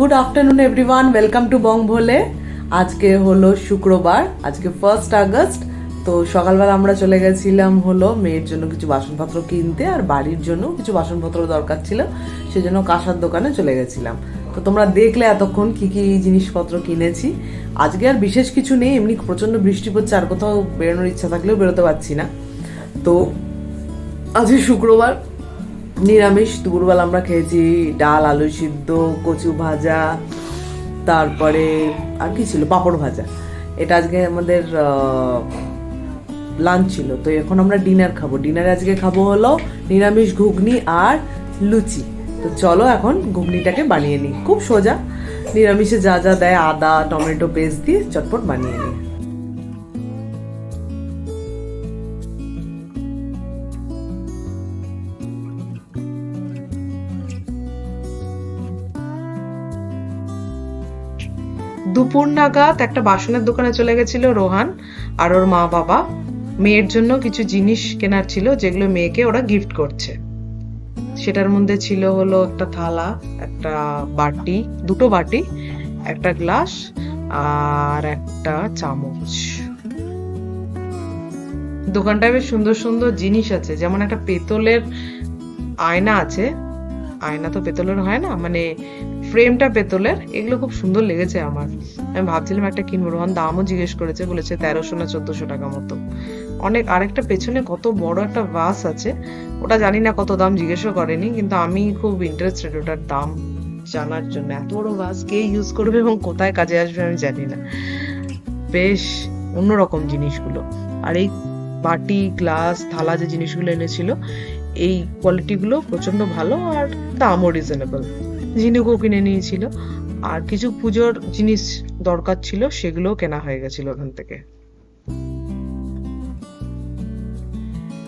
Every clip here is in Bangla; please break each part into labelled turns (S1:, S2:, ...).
S1: Good afternoon everyone welcome to Bong Bhole আজকে হলো শুক্রবার, আজকে ফার্স্ট আগস্ট তো সকালবেলা আমরা চলে গেছিলাম হলো মেয়ের জন্য কিছু বাসনপত্র কিনতে আর বাড়ির জন্য কিছু বাসনপত্র দরকার ছিল, সেজন্য কাঁসার দোকানে চলে গেছিলাম। তো তোমরা দেখলে এতক্ষণ কি কি জিনিসপত্র কিনেছি। আজকে আর বিশেষ কিছু নেই, এমনি প্রচণ্ড বৃষ্টি পড়ছে, আর কোথাও বেরোনোর ইচ্ছা থাকলেও বেরোতে পারছি না। তো আজকে শুক্রবার নিরামিষ, দুপুরবেলা আমরা খেয়েছি ডাল, আলু সিদ্ধ, কচু ভাজা, তারপরে আর কি ছিল? পাঁপড় ভাজা। এটা আজকে আমাদের লাঞ্চ ছিল। তো এখন আমরা ডিনার খাব। ডিনারে আজকে খাব হলো নিরামিষ ঘুগনি আর লুচি। তো চলো এখন ঘুগনিটাকে বানিয়ে নিই। খুব সোজা। নিরামিষে যা যা দেয় আদা, টমেটো পেস্ট দিয়ে চটপট বানিয়ে নিই। দুপুর নাগাদ একটা বাসনের দোকানে চলে গেছিল রোহান আর ওর মা বাবা। মেয়ের জন্য কিছু জিনিস কেনার ছিল যেগুলো মেয়েকে ওরা গিফট করছে। সেটার মধ্যে ছিল হলো একটা থালা, একটা বাটি, দুটো বাটি, একটা গ্লাস আর একটা চামচ। দোকানটায় বেশ সুন্দর সুন্দর জিনিস আছে, যেমন একটা পেতলের আয়না আছে। আয়না তো পেতলের হয় না মানে ফ্রেমটা পেতলের, এগুলো খুব সুন্দর লেগেছে আমার। আমি ভাবছিলাম একটা কিনবো। রোহন দামও জিজ্ঞেস করেছে, বলেছে তেরোশো না চোদ্দশো টাকা মতো। অনেক, আরেকটা পেছনে কত বড় একটা বাস আছে, ওটা জানি না কত দাম, জিজ্ঞেসও করেনি, কিন্তু আমি খুব ইন্টারেস্টেড ওটার দাম জানার জন্য। এত বড় বাস কে ইউজ করবে এবং কোথায় কাজে আসবে আমি জানি না। বেশ, অন্যরকম জিনিসগুলো। আর এই বাটি, গ্লাস, থালা যে জিনিসগুলো এনেছিল, এই কোয়ালিটিগুলো প্রচণ্ড ভালো আর দামও রিজনেবল ঝিনুকও কিনে নিয়েছিল। আর কিছু পুজোর জিনিস দরকার ছিল, সেগুলোও কেনা হয়ে গেছিল ওখান থেকে।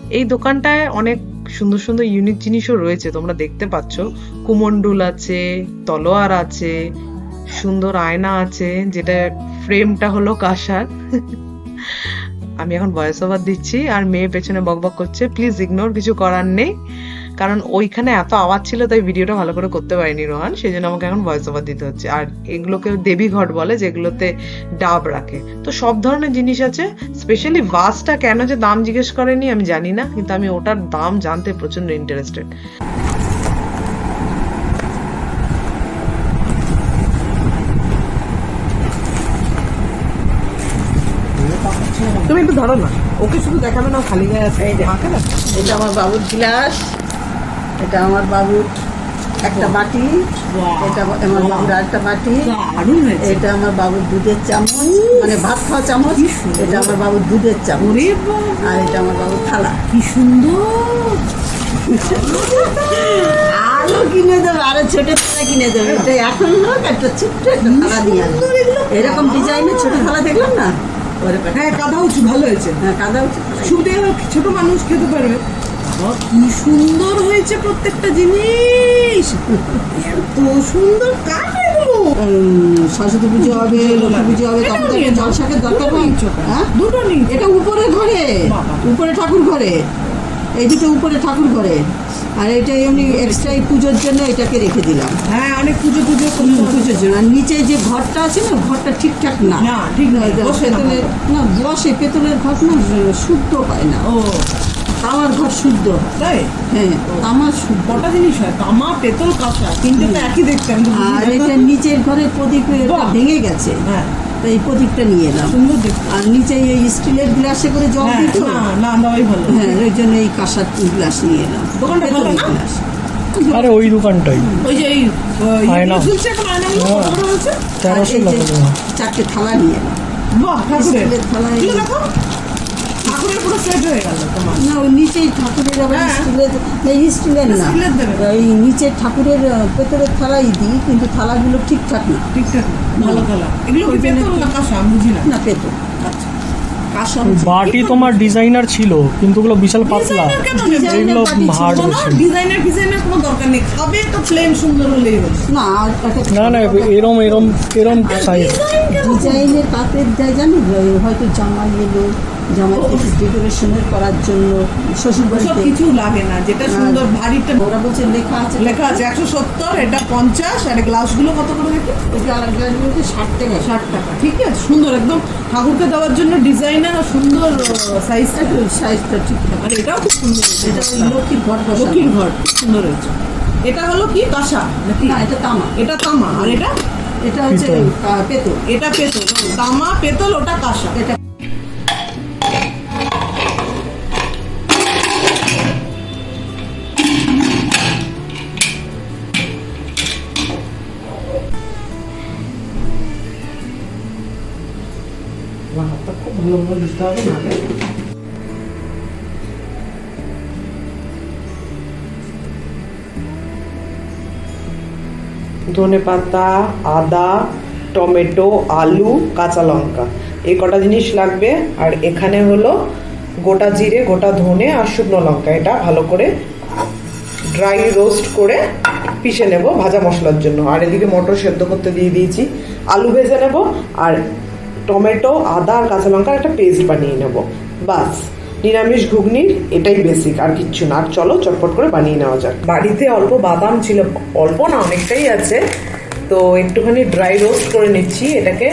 S1: এই দোকানটায় অনেক সুন্দর সুন্দর ইউনিক জিনিসও রয়েছে, তোমরা দেখতে পাচ্ছ। কুমন্ডুল আছে, তলোয়ার আছে, সুন্দর আয়না আছে, যেটা ফ্রেমটা হলো কাঁসার। আমি এখন ভয়েস ওভার দিচ্ছি, আর মেয়ে পেছনে বকবক করছে। প্লিজ ইগনোর কিছু করার নেই। কারণ ওইখানে এত আওয়াজ ছিল তাই ভিডিওটা ভালো করে করতে পারিনি রোহান। সেই জন্য আমাকে এখন ভয়েস ওভার দিতে হচ্ছে। আর এগুলোকে দেবী ঘট বলে যেগুলোতে ডাব রাখে। তো সব ধরনের জিনিস আছে স্পেশালি ভাসটা কেন যে দাম জিজ্ঞেস করেনি আমি জানি না কিন্তু আমি ওটার দাম জানতে প্রচণ্ড ইন্টারেস্টেড তুমি একটু ধরো না। ওকে শুধু দেখাবে না খালি গায়ে আছে।
S2: এটা আমার বাবুর গ্লাস। এটা আমার বাবুর একটা বাটি এটা আমার বাবুর আরেকটা বাটি। এটা আমার বাবুর দুধের চামচ মানে ভাত খাওয়া চামচ এটা আমার বাবুর দুধের চামচ। আর এটা আমার বাবুর থালা।
S1: কি সুন্দর।
S2: আরও কিনে দেবে আরও ছোট থালা কিনে দেবে। এটা এখন হোক একটা ছোট্ট একটা থালা দিয়ে এরকম ডিজাইনের ছোট থালা দেখলাম না?
S1: হ্যাঁ কাদা উঁচু ভালো হয়েছে।
S2: হ্যাঁ কাদা উচিত
S1: সুবিধে ছোট মানুষ খেতে পারবে। বাবা, কি সুন্দর হয়েছে প্রত্যেকটা জিনিস। এত সুন্দর এগুলো?
S2: সরস্বতী পুজো হবে লক্ষ্মী পুজো হবে তখন তো একটা দরকার নেই। হ্যাঁ?
S1: দুটো নেই
S2: এটা উপরে ঘরে। উপরে ঠাকুর ঘরে। এই দুটো উপরে ঠাকুর ঘরে। আর এটা এমনি এক্সট্রা পুজোর জন্য এটাকে রেখে দিলাম।
S1: হ্যাঁ অনেক পুজো
S2: পুজো পুজোর জন্য। আর নিচে যে ঘরটা আছে না ঘরটা ঠিকঠাক না।
S1: ঠিক না,
S2: এটা
S1: বসে না
S2: পেতলের না বসে পেতলের ঘর না শুদ্ধ হয় না।
S1: ও।
S2: তামার ঘর শুদ্ধ।
S1: তাই?
S2: হ্যাঁ তামার শুদ্ধ।
S1: কটা জিনিস হয়? তামা পেতল কাঁসা তিনটে তো একই দেখতে আমি তো বুঝি
S2: আর এটা নিচের ঘরের প্রদীপ ভেঙে গেছে।
S1: হ্যাঁ।
S2: এই প্রদীপটা নিয়ে এলাম।
S1: সুন্দর
S2: আর নিচে এই স্টিলের গ্লাসে করে জল
S1: হ্যাঁ,
S2: দিত?
S1: না না দেওয়াই ভালো।
S2: হ্যাঁ ওই জন্য এই কাঁসার গ্লাস নিয়ে এলাম।
S1: দোকানটা ভালো
S2: গ্লাস।
S3: আরে ওই দোকানটাই।
S1: ওই যে এই
S3: আয়না। তেরোশো
S2: চারটে থালা নিয়ে এলাম।
S1: বাহ ঠাকুরের। দেখো। ঠাকুরের পুরো সেট হয়ে গেল তোমার।
S2: না ওই নিচেই ঠাকুরের আবার
S1: হ্যাঁ।
S2: স্টিলের না স্টিলের না। এই নিচের ঠাকুরের থালাই দিই কিন্তু থালাগুলো ঠিকঠাক না।
S1: ঠিকঠাক ভালো খেলা এগুলো কি
S2: ওই
S1: পেতল না কাঁসা? বুঝি না।
S2: না পেতল।
S1: আচ্ছা।
S3: বাটি তোমার ডিজাইনার ছিল কিন্তু ওগুলো বিশাল পাতলা? এগুলো হার্ড
S1: ডিজাইনার ডিজাইনার কোনো দরকার নেই। খাবে তো প্লেন সুন্দর হলেই
S2: না
S3: না না এরম এরম এরম সাইজ
S2: ডিজাইনের পাতের দেয় জানি হয়তো জামা এলো জামাইকে ডেকোরেশনের করার জন্য শ্বশুর বাড়িতে
S1: কিছু লাগে না যেটা সুন্দর ভারীটা
S2: ওরা বলছে লেখা আছে।
S1: লেখা আছে একশো সত্তর এটা পঞ্চাশ আর গ্লাসগুলো কত করে দেখি
S2: এটা আর গ্লাস ষাট টাকা।
S1: ষাট টাকা ঠিক আছে সুন্দর একদম ঠাকুরকে দেওয়ার জন্য ডিজাইনার আর সুন্দর সাইজটা
S2: সাইজটা ঠিক
S1: আর এটাও খুব সুন্দর
S2: এটা ওই লক্ষ্মীর ঘর।
S1: লক্ষ্মীর ঘর সুন্দর হয়েছে। এটা হলো কি? কাঁসা নাকি?
S2: না এটা তামা।
S1: এটা তামা আর এটা?
S2: এটা হচ্ছে।
S3: পেতল।
S1: এটা পেতল তামা পেতল ওটা কাঁসা।
S2: এটা
S4: খুব ভালো ভালো দিতে হবে ধনে পাতা, আদা, টমেটো, আলু, কাঁচা লঙ্কা। এই কটা জিনিস লাগবে, আর এখানে হলো গোটা জিরে, গোটা ধনে আর শুকনো লঙ্কা। এটা ভালো করে ড্রাই রোস্ট করে পিষে নেব ভাজা মশলার জন্য। আর এদিকে মটর সেদ্ধ করতে দিয়ে দিয়েছি। আলু ভেজে নেব, আর টমেটো, আদা আর কাঁচা লঙ্কার একটা পেস্ট বানিয়ে নেব। বাস, নিরামিষ ঘুগনির এটাই বেসিক আর কিচ্ছু না। আর চলো চটপট করে বানিয়ে নেওয়া যাক। বাড়িতে অল্প বাদাম ছিল, অল্প না, অনেকটাই আছে। তো একটুখানি ড্রাই রোস্ট করে নিচ্ছি, এটাকে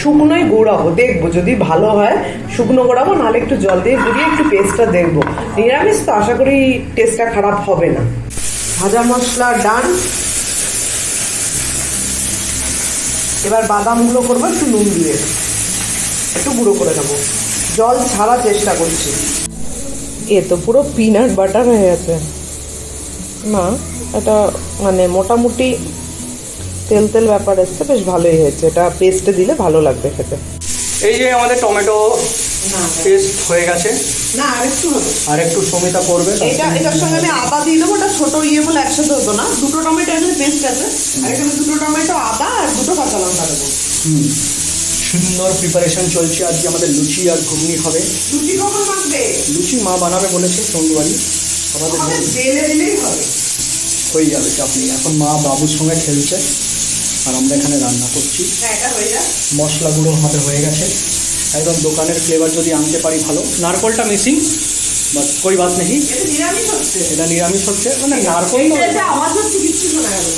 S4: শুকনোই গুঁড়াবো। দেখব যদি ভালো হয়, শুকনো গুঁড়াবো, নাহলে একটু জল দিয়ে গুঁড়িয়ে একটু পেস্টটা দেখব। নিরামিষ তো আশা করি টেস্টটা খারাপ হবে না। ভাজা মশলা ডান এবার বাদামগুলো করব একটু নুন দিয়ে। একটু গুঁড়ো করে দেবো জল ছাড়া চেষ্টা করছি। এ তো পুরো পিনাট বাটার হয়ে গেছে। না এটা মানে মোটামুটি তেল তেল ব্যাপার এসছে বেশ ভালোই হয়েছে। এটা পেস্টে দিলে ভালো লাগবে খেতে।
S3: এই যে আমাদের টমেটো পেস্ট হয়ে গেছে।
S1: না আর একটু হবে।
S3: আর একটু সমিতা করবে
S1: এটা এটার সঙ্গে আমি আদা দিয়ে দেবো ওটা ছোট ইয়ে বলে একসাথে হতো না। দুটো টমেটো পেস্ট আছে। আর এখানে দুটো টমেটো আদা আর দুটো কাঁচা লঙ্কা দেবো।
S3: হুম। সুন্দর প্রিপারেশন চলছে আজকে আমাদের লুচি আর ঘুগনি হবে।
S1: লুচি কখন
S3: লুচি মা বানাবে বলেছে সন্ধ্যেবাড়ি আমাদের
S1: জেলে দিলেই হবে।
S3: হয়ে যাবে চাপ নেই। এখন মা বাবুর সঙ্গে খেলছে আর আমরা এখানে রান্না করছি। মশলা গুঁড়ো আমাদের হয়ে গেছে। একদম দোকানের ফ্লেভার যদি আনতে পারি ভালো। নারকলটা মিসিং বাট কই বাত নেই
S1: এটা নিরামিষ হচ্ছে।
S3: এটা নিরামিষ হচ্ছে। মানে নারকল।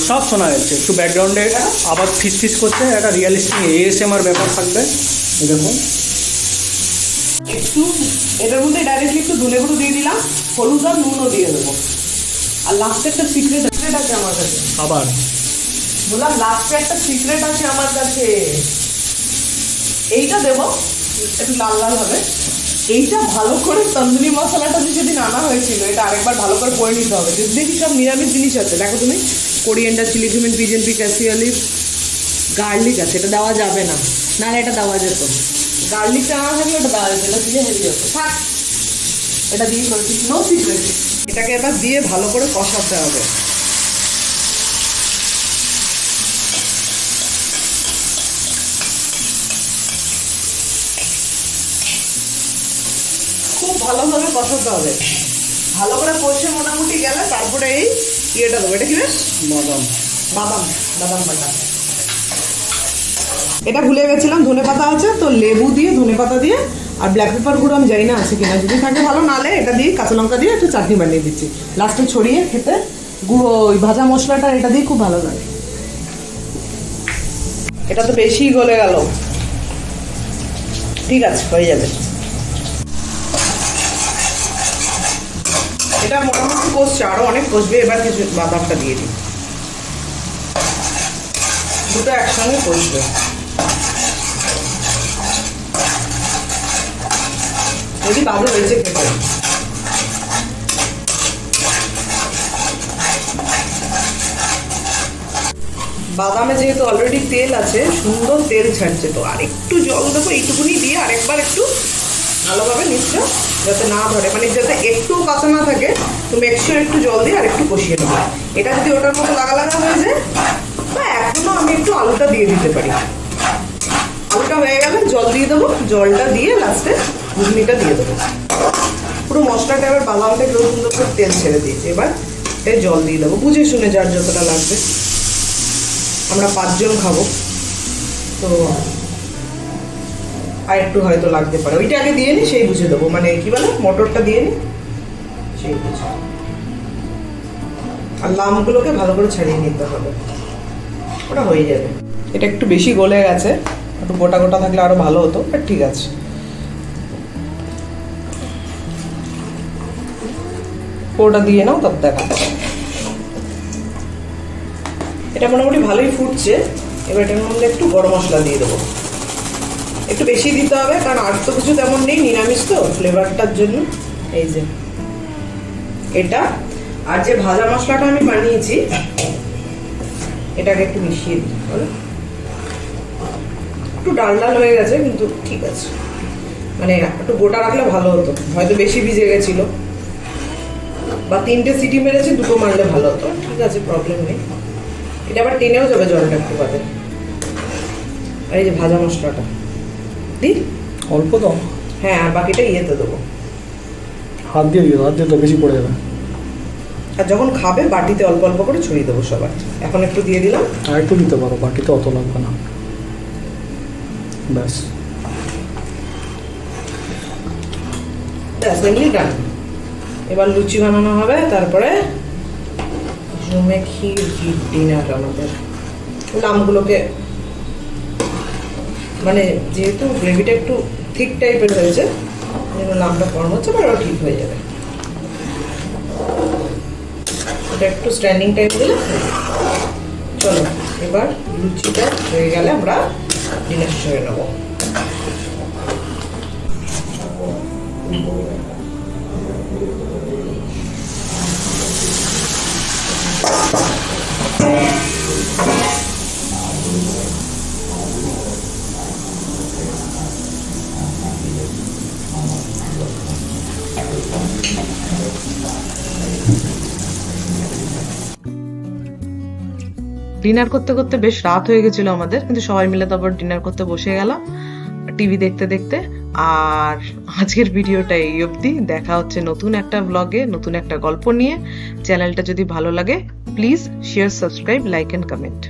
S3: সব শোনা যাচ্ছে। একটু ব্যাকগ্রাউন্ডে আবার ফিস ফিস করছে। একটা রিয়ালিস্টিক এএসএমআর ব্যাপার থাকবে। দেখুন।
S1: একটু এটার মধ্যে ডাইরেক্টলি একটু ধনে গুঁড়ো দিয়ে দিলাম। হলুদ আর নুনও দিয়ে দেবো। আর লাস্টে একটা সিক্রেট সিক্রেট আছে আমার কাছে।
S3: আবার।
S1: বললাম লাস্টে একটা সিক্রেট আছে আমার কাছে। এইটা দেবো। একটু লাল লাল হবে। এইটা ভালো করে তন্দুরি মশলাটা যে যেদিন আনা হয়েছিল, এটা আরেকবার ভালো করে করে নিতে হবে। যদি দেখি সব নিরামিষ জিনিস আছে। দেখো তুমি কোরিয়েন্ডার চিলি ফিমেন পিজেন পি ক্যাসিওলিভ গার্লিক আছে। এটা দেওয়া যাবে না। না না, এটা দেওয়া যেত। গার্লিকটা না থাকলে ওটা দেওয়া যেত। এটা দিয়ে হেভি হতো থাক। এটা দিয়ে করেছি। নো সিক্রেট এটাকে এবার দিয়ে ভালো করে কষাতে হবে খুব ভালোভাবে কষাতে হবে। ভালো করে কষে মোটামুটি গেলে তারপরে এই ইয়েটা দেবো। এটা কি বেশ
S3: বাদাম।
S1: বাদাম বাদাম বাটা। এটা ভুলে গেছিলাম ধনে পাতা আছে তো লেবু দিয়ে ধনে পাতা দিয়ে আর ব্ল্যাক পেপার গুঁড়ো আমি জানি না আছে কিনা। যদি থাকে ভালো নালে এটা দিয়ে কাঁচা লঙ্কা দিয়ে একটু চাটনি বানিয়ে দিচ্ছি। লাস্টে ছড়িয়ে খেতে গুঁড়ো ওই ভাজা মশলাটা এটা দিয়ে খুব ভালো লাগে। এটা তো বেশি গলে গেল। ঠিক আছে হয়ে যাবে। এটা মোটামুটি কষছে আরও অনেক কষবে এবার কিছু বাদামটা দিয়ে দিই। দুটো একসঙ্গে কষবে। যদি বাদে হয়েছে খেতে। বাদামে যেহেতু অলরেডি তেল আছে, সুন্দর তেল ছাড়ছে তো। আর একটু জল দেবো, এইটুকুনি দিয়ে আরেকবার একটু ভালোভাবে নিচ্ছ, যাতে না ধরে। মানে যাতে একটু কাঁচা না থাকে তো মেক্সিওর একটু জল দিয়ে আর একটু কষিয়ে নেব। এটা যদি ওটার মতো লাগা লাগা হয়ে যায়, বা এখনও আমি একটু আলুটা দিয়ে দিতে পারি। আলুটা হয়ে গেলে জল দিয়ে দেবো, জলটা দিয়ে লাস্টে ঘুগনিটা দিয়ে দেবো। পুরো মশলাটা এবার বাদামটা একটু সুন্দর করে তেল ছেড়ে দিয়েছি। এবার এই জল দিয়ে দেবো। বুঝে শুনে যার যতটা লাগবে। আমরা পাঁচজন খাব। তো আর একটু হয়তো লাগতে পারে। ওইটা আগে দিয়ে নি, সেই বুঝে দেবো। মানে কি বলে, মটরটা দিয়ে নি, সেই বুঝে আর লামগুলোকে ভালো করে ছাড়িয়ে নিতে হবে। ওটা হয়ে যাবে। এটা একটু বেশি গলে গেছে, একটু গোটা গোটা থাকলে আরও ভালো হতো বাট ঠিক আছে। ওটা দিয়ে নাও, তব দেখা এটা মোটামুটি ভালোই ফুটছে। এবার এটার মধ্যে একটু গরম মশলা দিয়ে দেবো। একটু বেশি দিতে হবে, কারণ আর তো কিছু তেমন নেই, নিরামিষ তো ফ্লেভারটার জন্য। এই যে, এটা। আর যে ভাজা মশলাটা আমি বানিয়েছি, এটাকে একটু মিশিয়ে দিই একটু ডাল ডাল হয়ে গেছে, কিন্তু ঠিক আছে। মানে একটু গোটা রাখলে ভালো হতো, হয়তো বেশি ভিজে গেছিল। বা তিনটে সিটি মেরেছে, দুটো মারলে ভালো হতো। ঠিক আছে প্রবলেম নেই। এটা আবার টেনেও যাবে জলটা একটু বাদে। আর এই যে ভাজা মশলাটা। দি
S3: অল্প তো।
S1: হ্যাঁ আর বাকিটা ইয়েতে দেবো।
S3: হাত দিয়ে দিও হাত দিয়ে তো বেশি পড়ে যাবে।
S1: আর যখন খাবে বাটিতে অল্প অল্প করে ছড়িয়ে দেবো সবার। এখন একটু দিয়ে দিলাম।
S3: আর একটু দিতে পারো বাটিতে অত লাগবে না। ব্যাস।
S1: এমনি ডান এবার লুচি বানানো হবে তারপরে জমে ক্ষীর ডিনার আমাদের। লামগুলোকে মানে যেহেতু গ্রেভিটা একটু ঠিক টাইপের হয়েছে যেন নামটা কম হচ্ছে বা ঠিক হয়ে যাবে। ওটা একটু স্ট্যান্ডিং টাইপ দিলে চলো, এবার লুচিটা হয়ে গেলে আমরা ডিনার সেরে নেব।
S5: ডিনার করতে করতে বেশ রাত হয়ে গেছিল আমাদের, কিন্তু সবাই মিলে তারপর ডিনার করতে বসে গেলাম টিভি দেখতে দেখতে। আর আজকের ভিডিওটা এই অবধি। দেখা হচ্ছে নতুন একটা ব্লগে নতুন একটা গল্প নিয়ে। চ্যানেলটা যদি ভালো লাগে please share subscribe like and comment